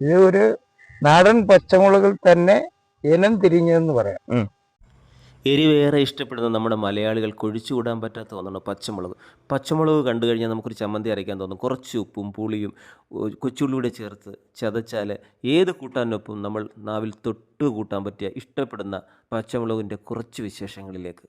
ഇത് ഒരു നാടൻ പച്ചമുളകിൽ തന്നെ ഇനം തിരിഞ്ഞതെന്ന് പറയാം. എരിവേറെ ഇഷ്ടപ്പെടുന്ന നമ്മുടെ മലയാളികൾ കൊഴിച്ചുകൂടാൻ പറ്റാത്ത ഒന്നാണ് പച്ചമുളക്. പച്ചമുളക് കണ്ടു കഴിഞ്ഞാൽ നമുക്കൊരു ചമ്മന്തി അരയ്ക്കാൻ തോന്നും. കുറച്ച് ഉപ്പും പുളിയും കൊച്ചുള്ളിയുടെ ചേർത്ത് ചതച്ചാൽ ഏത് കൂട്ടാനൊപ്പം നമ്മൾ നാവിൽ തൊട്ട് കൂട്ടാൻ പറ്റിയ ഇഷ്ടപ്പെടുന്ന പച്ചമുളകിന്റെ കുറച്ച് വിശേഷങ്ങളിലേക്ക്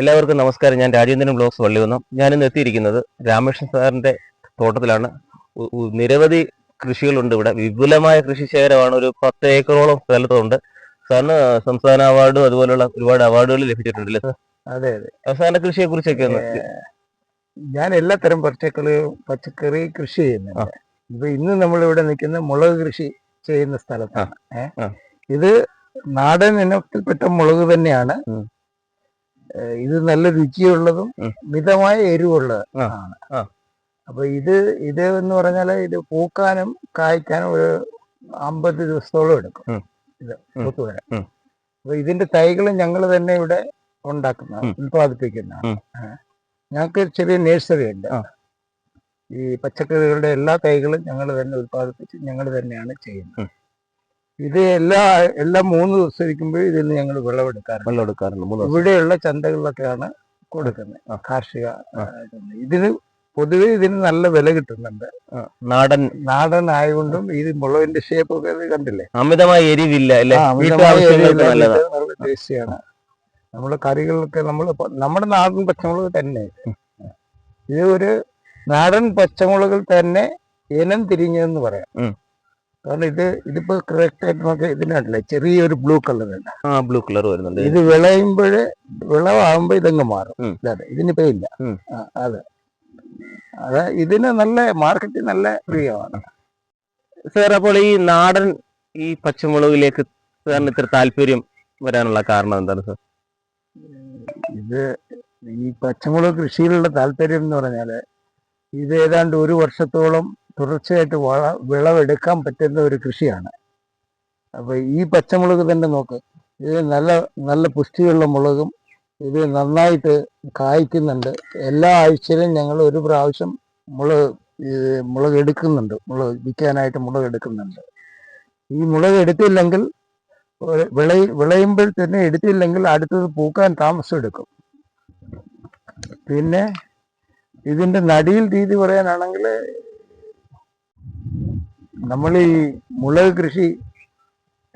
എല്ലാവർക്കും നമസ്കാരം. ഞാൻ രാജേന്ദ്രൻ ബ്ലോഗ്സ് വള്ളിവന്നം ഞാനിന്ന് എത്തിയിരിക്കുന്നത് രാമകൃഷ്ണൻ സാറിന്റെ തോട്ടത്തിലാണ്. നിരവധി കൃഷികളുണ്ട് ഇവിടെ. വിപുലമായ കൃഷി ശേഖരമാണ്. ഒരു പത്ത് ഏക്കറോളം സ്ഥലത്തുണ്ട്. സാറിന് സംസ്ഥാന അവാർഡും അതുപോലുള്ള ഒരുപാട് അവാർഡുകൾ ലഭിച്ചിട്ടുണ്ടല്ലേ സാർ? അതെ അതെ. അവസാന കൃഷിയെ കുറിച്ചൊക്കെ ഒന്ന് ഞാൻ എല്ലാത്തരം പച്ചക്കറി പച്ചക്കറി കൃഷി ചെയ്യുന്നുണ്ട്. ഇപ്പൊ ഇന്ന് നമ്മൾ ഇവിടെ നിൽക്കുന്ന മുളക് കൃഷി ചെയ്യുന്ന സ്ഥലത്താണ്. ഇത് നാടൻ ഇനത്തിൽപ്പെട്ട മുളക് തന്നെയാണ്. ഇത് നല്ല രുചിയുള്ളതും. മിതമായ എരിവുള്ളതാണ് ആണ് അപ്പൊ ഇത് ഇത് എന്ന് പറഞ്ഞാൽ ഇത് പൂക്കാനും കായ്ക്കാനും ഒരു അമ്പത് ദിവസത്തോളം എടുക്കും ഇത് പൂത്തുവരെ പൂത്ത് വരാൻ അപ്പൊ ഇതിന്റെ തൈകൾ ഞങ്ങൾ തന്നെ ഇവിടെ ഉണ്ടാക്കുന്ന ഉം. ഉൽപ്പാദിപ്പിക്കുന്നതാണ് ഉം. ഏ. ഞങ്ങൾക്ക് ചെറിയ നഴ്സറി ഉണ്ട് ഈ പച്ചക്കറികളുടെ എല്ലാ തൈകളും ഞങ്ങൾ തന്നെ ഉത്പാദിപ്പിച്ച് ഞങ്ങൾ തന്നെയാണ് ചെയ്യുന്നത്. ഇത് എല്ലാ എല്ലാ മൂന്ന് ദിവസം ഇരിക്കുമ്പോൾ ഇതിൽ നിന്ന് ഞങ്ങൾ വിളവെടുക്കാറുണ്ട് വിളവെടുക്കാറുണ്ട് ഇവിടെയുള്ള ചന്തകളിലൊക്കെയാണ് കൊടുക്കുന്നത്. കാർഷിക ഇതിന്. പൊതുവെ ഇതിന് നല്ല വില കിട്ടുന്നുണ്ട്. നാടൻ. നാടൻ ആയതുകൊണ്ടും ഈ മുളകിന്റെ ഷേപ്പ് ഒക്കെ കണ്ടില്ലേ? അമിതമായ എരിവില്ല ടേസ്റ്റിയാണ് നമ്മുടെ കറികളൊക്കെ നമ്മൾ നമ്മുടെ നാടൻ പച്ചമുളക് തന്നെ. ഇത് ഒരു നാടൻ പച്ചമുളകിൽ തന്നെ ഇനം തിരിഞ്ഞതെന്ന് പറയാം. കാരണം ഇത് ഇതിപ്പോ കറക്റ്റ് ആയിട്ട് നമുക്ക് ഇതിനല്ല ചെറിയൊരു ബ്ലൂ കളർ ഉണ്ട് ആ ബ്ലൂ കളർ വരുന്നുണ്ട്. ഇത് വിളയുമ്പോഴ് വിളവാകുമ്പോ ഇതങ്ങ് മാറും. അതെ ഇതിനിപ്പോ ഇല്ല അതെ. അതെ ഇതിന് നല്ല മാർക്കറ്റിൽ നല്ല പ്രിയമാണ്. സാർ അപ്പോൾ ഈ നാടൻ ഈ പച്ചമുളകിലേക്ക് സാറിന് ഇത്ര താല്പര്യം വരാനുള്ള കാരണം എന്താണ് സാർ ഇത് ഈ പച്ചമുളക് കൃഷിയിലുള്ള താല്പര്യം എന്ന് പറഞ്ഞാൽ ഇത് ഏതാണ്ട് ഒരു വർഷത്തോളം തുടർച്ചയായിട്ട് വള വിളവെടുക്കാൻ പറ്റുന്ന ഒരു കൃഷിയാണ്. അപ്പോൾ ഈ പച്ചമുളക് തന്നെ നോക്ക്. ഇത് നല്ല നല്ല പുഷ്ടിയുള്ള മുളകും ഇത് നന്നായിട്ട് കായ്ക്കുന്നുണ്ട്. എല്ലാ ആഴ്ചയിലും ഞങ്ങൾ ഒരു പ്രാവശ്യം മുളക് മുളക് എടുക്കുന്നുണ്ട് മുളക് വിൽക്കാനായിട്ട് മുളക് എടുക്കുന്നുണ്ട് ഈ മുളക് എടുത്തില്ലെങ്കിൽ വിള വിളയി വിളയുമ്പോൾ തന്നെ എടുത്തില്ലെങ്കിൽ അടുത്തത് പൂക്കാൻ താമസം എടുക്കും പിന്നെ ഇതിന്റെ നടിയിൽ രീതി പറയാനാണെങ്കിൽ നമ്മൾ ഈ മുളക് കൃഷി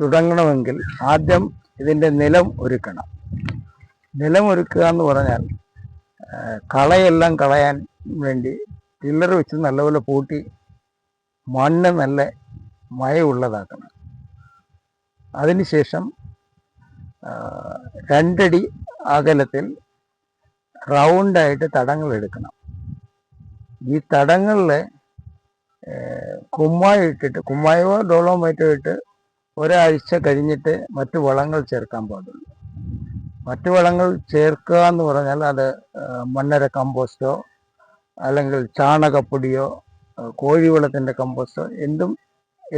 തുടങ്ങണമെങ്കിൽ ആദ്യം ഇതിന്റെ നിലം ഒരുക്കണം. നിലം ഒരുക്കുക എന്ന് പറഞ്ഞാൽ കളയെല്ലാം കളയാൻ വേണ്ടി ടില്ലർ വെച്ച് നല്ലപോലെ പൂട്ടി മണ്ണ് നല്ല മയമുള്ളതാക്കണം. അതിനുശേഷം രണ്ടടി അകലത്തിൽ റൗണ്ടായിട്ട് തടങ്ങൾ എടുക്കണം. ഈ തടങ്ങളിൽ കുമ്മായി ഇട്ടിട്ട് കുമ്മായോ ഡോളോമൈറ്റോ ഇട്ട് ഒരാഴ്ച കഴിഞ്ഞിട്ട് മറ്റു വളങ്ങൾ ചേർക്കാൻ പാടുള്ളൂ. മറ്റു വളങ്ങൾ ചേർക്കുക എന്ന് പറഞ്ഞാൽ അത് മണ്ണര കമ്പോസ്റ്റോ അല്ലെങ്കിൽ ചാണകപ്പൊടിയോ കോഴിവളത്തിന്റെ കമ്പോസ്റ്റോ എന്തും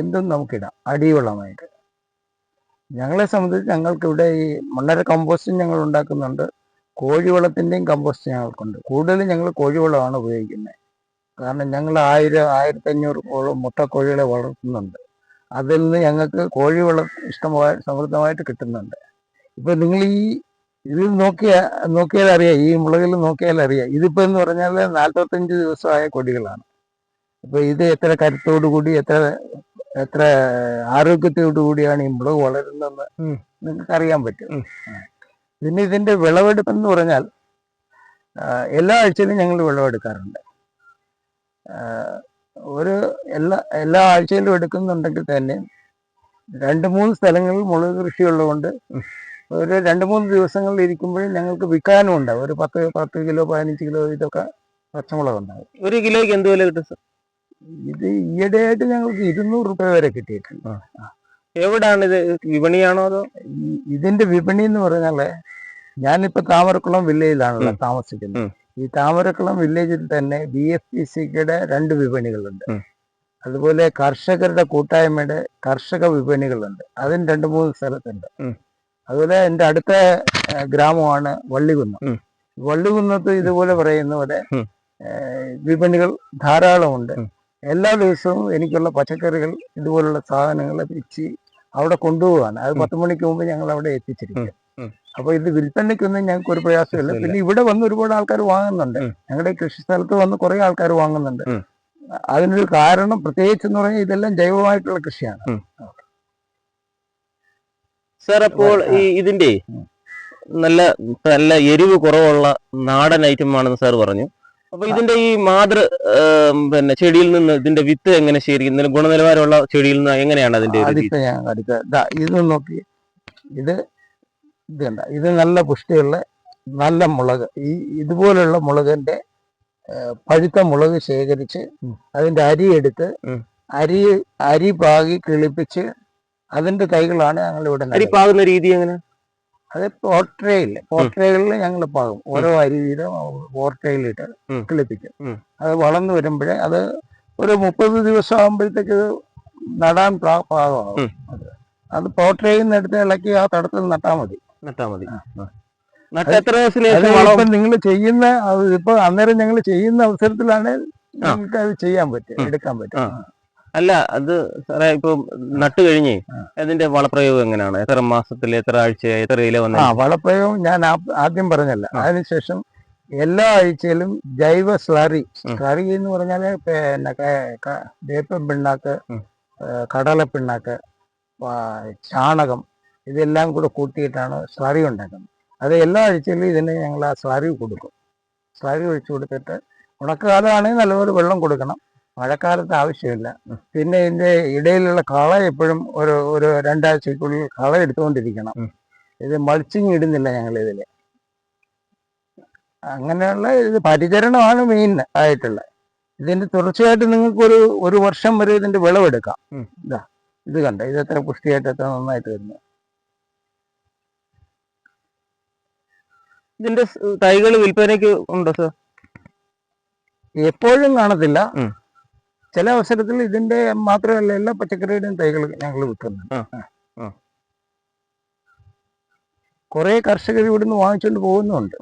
എന്തും നമുക്കിടാം. അടിവളമായിട്ട്. ഞങ്ങളെ സംബന്ധിച്ച് ഞങ്ങൾക്ക് ഇവിടെ ഈ മണ്ണര കമ്പോസ്റ്റും ഞങ്ങൾ ഉണ്ടാക്കുന്നുണ്ട്. കോഴിവളത്തിന്റെയും കമ്പോസ്റ്റ് ഞങ്ങൾക്കുണ്ട്. കൂടുതലും ഞങ്ങൾ കോഴിവളമാണ് ഉപയോഗിക്കുന്നത്. കാരണം ഞങ്ങൾ ആയിരം ആയിരത്തഞ്ഞൂറ് മുട്ട മുട്ടക്കോഴികളെ വളർത്തുന്നുണ്ട്. അതിൽ നിന്ന് ഞങ്ങൾക്ക് കോഴി വളർ ഇഷ്ടമായി സമൃദ്ധമായിട്ട് കിട്ടുന്നുണ്ട്. ഇപ്പൊ നിങ്ങൾ ഈ ഇത് നോക്കിയ നോക്കിയാൽ അറിയാം ഈ മുളകിൽ നോക്കിയാൽ അറിയാം. ഇതിപ്പോ എന്ന് പറഞ്ഞാൽ നാൽപ്പത്തഞ്ച് ദിവസമായ കൊടികളാണ്. അപ്പോൾ ഇത് എത്ര കരുത്തോടു കൂടി എത്ര എത്ര ആരോഗ്യത്തോടു കൂടിയാണ് ഈ മുളക് വളരുന്നതെന്ന് നിങ്ങൾക്ക് അറിയാൻ പറ്റും. പിന്നെ ഇതിന്റെ വിളവെടുപ്പ് എന്ന് പറഞ്ഞാൽ എല്ലാ ആഴ്ചയിലും ഞങ്ങൾ വിളവെടുക്കാറുണ്ട്. ഒരു എല്ലാ എല്ലാ ആഴ്ചയിലും എടുക്കുന്നുണ്ടെങ്കിൽ തന്നെ രണ്ട് മൂന്ന് സ്ഥലങ്ങളിൽ മുളക് കൃഷി ഉള്ളതുകൊണ്ട് ഒരു രണ്ട് മൂന്ന് ദിവസങ്ങളിൽ ഇരിക്കുമ്പോഴും ഞങ്ങൾക്ക് വിൽക്കാനും ഉണ്ടാവും. ഒരു പത്ത് പത്ത് കിലോ പതിനഞ്ച് കിലോ ഇതൊക്കെ പച്ചമുളക് ഉണ്ടാവും. ഒരു കിലോയ്ക്ക് എന്ത് വില കിട്ടും സാർ? ഇത് ഈയിടെയായിട്ട് ഞങ്ങൾക്ക് ഇരുന്നൂറ് രൂപ വരെ കിട്ടിയിട്ടുണ്ട്. എവിടാണ് ഇത്? വിപണിയാണോ അതോ? ഇതിന്റെ വിപണി എന്ന് പറഞ്ഞാൽ ഞാനിപ്പോ താമരക്കുളം വില്ലേജിലാണല്ലോ താമസിക്കുന്നത്. ഈ താമരക്കുളം വില്ലേജിൽ തന്നെ ബി എഫ് പി സിയുടെ രണ്ട് വിപണികളുണ്ട്. അതുപോലെ കർഷകരുടെ കൂട്ടായ്മയുടെ കർഷക വിപണികളുണ്ട്. അതിന് രണ്ട് മൂന്ന് സ്ഥലത്തുണ്ട്. അതുപോലെ എന്റെ അടുത്ത ഗ്രാമമാണ് വള്ളികുന്നം. വള്ളികുന്നത്ത് ഇതുപോലെ പറയുന്ന പോലെ വിപണികൾ ധാരാളമുണ്ട്. എല്ലാ ദിവസവും എനിക്കുള്ള പച്ചക്കറികൾ ഇതുപോലുള്ള സാധനങ്ങൾ പിച്ചി അവിടെ കൊണ്ടുപോവാണ്. അത് പത്ത് മണിക്ക് മുമ്പ് ഞങ്ങൾ അവിടെ എത്തിച്ചിരിക്കും. അപ്പൊ ഇത് വിൽപ്പനയ്ക്കൊന്നും ഞങ്ങൾക്ക് ഒരു പ്രയാസമില്ല. പിന്നെ ഇവിടെ വന്ന് ഒരുപാട് ആൾക്കാർ വാങ്ങുന്നുണ്ട്. ഞങ്ങളുടെ കൃഷി സ്ഥലത്ത് വന്ന് കുറെ ആൾക്കാർ വാങ്ങുന്നുണ്ട്. അതിനൊരു കാരണം പ്രത്യേകിച്ച് എന്ന് പറഞ്ഞാൽ ഇതെല്ലാം ജൈവമായിട്ടുള്ള കൃഷിയാണ്. സാർ അപ്പോൾ ഈ ഇതിന്റെ നല്ല നല്ല എരിവ് കുറവുള്ള നാടൻ ഐറ്റം ആണെന്ന് സാർ പറഞ്ഞു. അപ്പൊ ഇതിന്റെ ഈ മാതൃ പിന്നെ ചെടിയിൽ നിന്ന് ഇതിന്റെ വിത്ത് എങ്ങനെ ശേഖരിക്കും ഗുണനിലവാരമുള്ള ചെടിയിൽ നിന്ന് എങ്ങനെയാണ് അതിന്റെ ഇത് നോക്കി. ഇത് ഇത് കണ്ട ഇത് നല്ല പുഷ്ടിയുള്ള നല്ല മുളക്. ഈ ഇതുപോലുള്ള മുളകിന്റെ പഴുത്ത മുളക് ശേഖരിച്ച്. അതിന്റെ അരി എടുത്ത് അരി അരി പാകി കിളിപ്പിച്ച് അതിന്റെ തൈകളാണ് ഞങ്ങൾ ഇവിടെ അരി. പാകുന്ന രീതി എങ്ങനെ? അത് പോർട്രേയിൽ പോർട്രേകളിൽ ഞങ്ങൾ പാകും. ഓരോ അരി വീതം പോർട്രേയിലിട്ട്. കിളിപ്പിക്കും. അത് വളർന്നു വരുമ്പോഴേ അത് ഒരു മുപ്പത് ദിവസം ആകുമ്പോഴത്തേക്ക് നടാൻ പാകമാകും അത് അത് പോർട്രേയിൽ നിന്ന് എടുത്ത് ഇളക്കി ആ തടത്തിൽ നട്ടാൽ മതി. നട്ടാ മതി. ആ. എത്ര നിങ്ങൾ ചെയ്യുന്ന ഇപ്പൊ അന്നേരം ഞങ്ങൾ ചെയ്യുന്ന അവസരത്തിലാണ് നിങ്ങൾക്ക് അത് ചെയ്യാൻ പറ്റും. എടുക്കാൻ പറ്റും അല്ല അത് സാറേ ഇപ്പൊ നട്ടു കഴിഞ്ഞേ അതിന്റെ വളപ്രയോഗം എങ്ങനെയാണ്? എത്ര മാസത്തിൽ എത്ര ആഴ്ച എത്ര ഇല വന്ന? വളപ്രയോഗം ഞാൻ ആദ്യം പറഞ്ഞല്ല. അതിനുശേഷം എല്ലാ ആഴ്ചയിലും ജൈവ സ്ലറി. സ്ലറി എന്ന് പറഞ്ഞാൽ പിന്നെ വേപ്പൻ പിണ്ണാക്ക് കടല പിണ്ണാക്ക് ചാണകം ഇതെല്ലാം കൂടെ കൂട്ടിയിട്ടാണ് സ്ലറി ഉണ്ടാക്കുന്നത്. അത് എല്ലാ ആഴ്ചയിലും ഇതിന് ഞങ്ങൾ ആ സ്ലറി കൊടുക്കും. സ്ലറി ഒഴിച്ചു കൊടുത്തിട്ട് ഉണക്കകാലമാണെങ്കിൽ നല്ലപോലെ വെള്ളം കൊടുക്കണം. മഴക്കാലത്ത് ആവശ്യമില്ല. പിന്നെ ഇതിന്റെ ഇടയിലുള്ള കള എപ്പോഴും ഒരു ഒരു രണ്ടാഴ്ചക്കുള്ളിൽ കള എടുത്തുകൊണ്ടിരിക്കണം. ഇത് മൾച്ചിങ് ഇടുന്നില്ല ഞങ്ങൾ ഇതിൽ അങ്ങനെയുള്ള ഇത് പരിചരണമാണ് മെയിൻ ആയിട്ടുള്ളത് ഇതിന്റെ തുടർച്ചയായിട്ട് നിങ്ങൾക്ക് ഒരു ഒരു വർഷം വരെ ഇതിന്റെ വിളവെടുക്കാം. ഇതാ ഇത് കണ്ട? ഇത് എത്ര പുഷ്ടിയായിട്ട് എത്ര നന്നായിട്ട് വരുന്നു. ഇതിന്റെ തൈകൾ വിൽപ്പനയ്ക്ക് ഉണ്ടോ സർ? എപ്പോഴും കാണത്തില്ല. ചില അവസരത്തിൽ ഇതിന്റെ മാത്രമല്ല എല്ലാ പച്ചക്കറിയുടെയും തൈകൾ ഞങ്ങൾ വിൽക്കുന്നുണ്ട്. ആ. കുറെ കർഷകർ ഇവിടുന്ന് വാങ്ങിച്ചുകൊണ്ട് പോകുന്നുണ്ട്.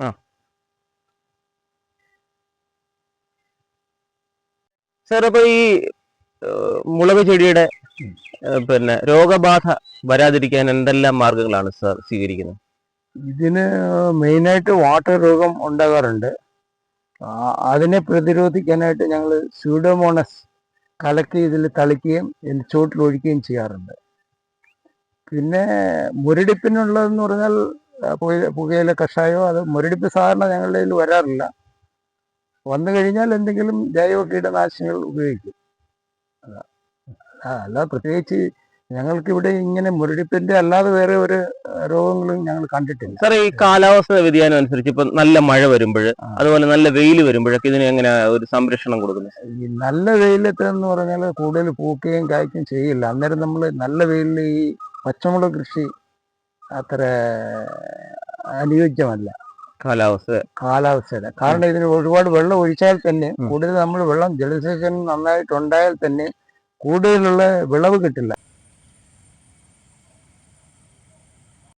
സാർ അപ്പൊ ഈ മുളക് ചെടിയുടെ പിന്നെ രോഗബാധ വരാതിരിക്കാൻ എന്തെല്ലാം മാർഗങ്ങളാണ് സാർ സ്വീകരിക്കുന്നത്? ഇതിന് മെയിനായിട്ട് വാട്ടർ രോഗം ഉണ്ടാകാറുണ്ട്. അതിനെ പ്രതിരോധിക്കാനായിട്ട് ഞങ്ങൾ സ്യൂഡോമോണസ് കലക്കി ഇതിൽ തളിക്കുകയും ചുവട്ടിൽ ഒഴിക്കുകയും ചെയ്യാറുണ്ട്. പിന്നെ മുരടിപ്പിനുള്ളതെന്ന് പറഞ്ഞാൽ പുകയിലെ കഷായോ അത് മുരടിപ്പ് സാധാരണ ഞങ്ങളുടെ കയ്യിൽ വരാറില്ല. വന്നു കഴിഞ്ഞാൽ എന്തെങ്കിലും ജൈവ കീടനാശിനികൾ ഉപയോഗിക്കും. അല്ല പ്രത്യേകിച്ച് ഞങ്ങൾക്കിവിടെ ഇങ്ങനെ മുരടിപ്പിന്റെ അല്ലാതെ വേറെ ഒരു രോഗങ്ങളും ഞങ്ങൾ കണ്ടിട്ടില്ല. സാറേ ഈ കാലാവസ്ഥ വ്യതിയാനം അനുസരിച്ച് ഇപ്പൊ നല്ല മഴ വരുമ്പോൾ അതുപോലെ നല്ല വെയിൽ വരുമ്പോഴൊക്കെ ഇതിന് എങ്ങനെ ഒരു സംരക്ഷണം കൊടുക്കുന്നത്? ഈ നല്ല വെയിലത്ത് എന്ന് പറഞ്ഞാൽ കൂടുതൽ പൂക്കുകയും കായ്ക്കുകയും ചെയ്യില്ല. അന്നേരം നമ്മൾ നല്ല വെയിലിൽ ഈ പച്ചമുളക് കൃഷി അത്ര അനുയോജ്യമല്ല. കാലാവസ്ഥ. കാലാവസ്ഥയുടെ കാരണം ഇതിന് ഒരുപാട് വെള്ളം ഒഴിച്ചാൽ തന്നെ. കൂടുതൽ നമ്മൾ വെള്ളം ജലസേചനം നന്നായിട്ടുണ്ടായാൽ തന്നെ കൂടുതലുള്ള വിളവ് കിട്ടില്ല.